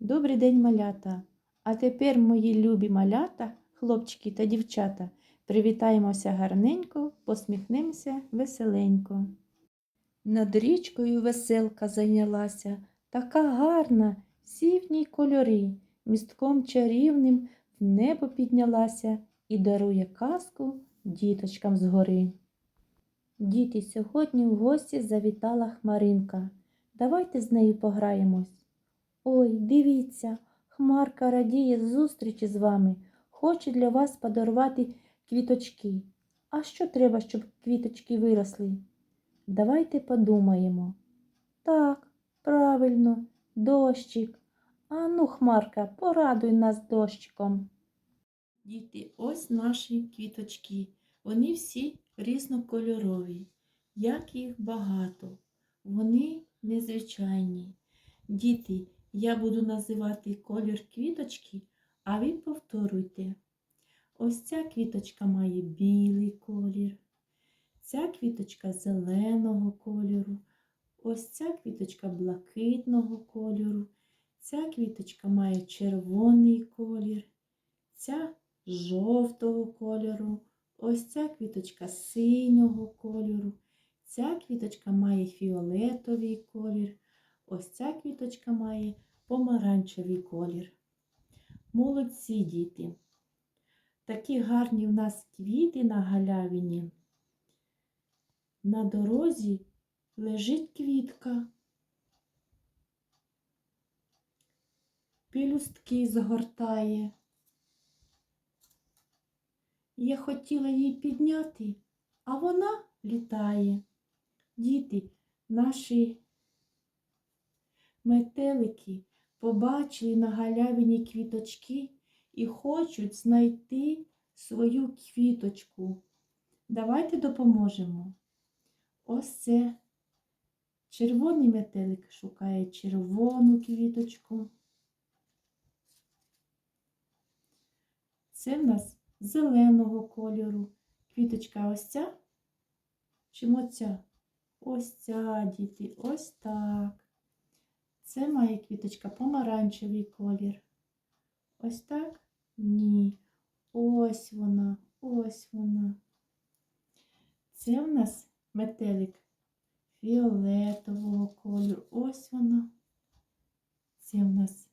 Добрий день, малята! А тепер, мої любі малята, хлопчики та дівчата, привітаємося гарненько, посміхнемося веселенько. Над річкою веселка зайнялася, така гарна, всі в кольори, містком чарівним в небо піднялася і дарує казку діточкам згори. Діти, сьогодні в гості завітала Хмаринка. Давайте з нею пограємось. Ой, дивіться, Хмарка радіє зустрічі з вами, хоче для вас подарувати квіточки. А що треба, щоб квіточки виросли? Давайте подумаємо. Так, правильно, дощик. Ану, Хмарка, порадуй нас дощиком. Діти, ось наші квіточки. Вони всі різнокольорові. Як їх багато. Вони незвичайні. Діти, я буду називати колір квіточки, а ви повторюйте. Ось ця квіточка має білий колір, ця квіточка зеленого кольору, ось ця квіточка блакитного кольору, ця квіточка має червоний колір, ця жовтого кольору, ось ця квіточка синього кольору, ця квіточка має фіолетовий колір. Ось ця квіточка має помаранчевий колір. Молодці діти. Такі гарні в нас квіти на галявині. На дорозі лежить квітка. Пілюстки згортає. Я хотіла її підняти, а вона літає. Діти, наші Метелики побачили на галявині квіточки і хочуть знайти свою квіточку. Давайте допоможемо. Ось це червоний метелик шукає червону квіточку. Це в нас зеленого кольору. Квіточка ось ця. Чому ця? Ось ця, діти, ось так. Це має квіточка помаранчевий колір. Ось так? Ні. Ось вона, ось вона. Це в нас метелик фіолетового кольору. Ось вона. Це в нас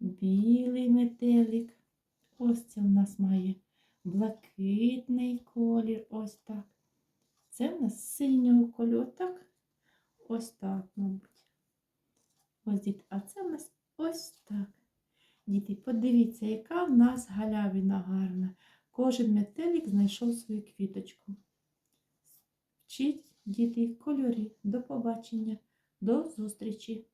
білий метелик. Ось це в нас має блакитний колір. Ось так. Це в нас синього кольору. Так? Ось так, мабуть. Ось діти, а це в нас ось так. Діти, подивіться, яка в нас галявина гарна. Кожен метелик знайшов свою квіточку. Вчіть, діти, кольори. До побачення, до зустрічі!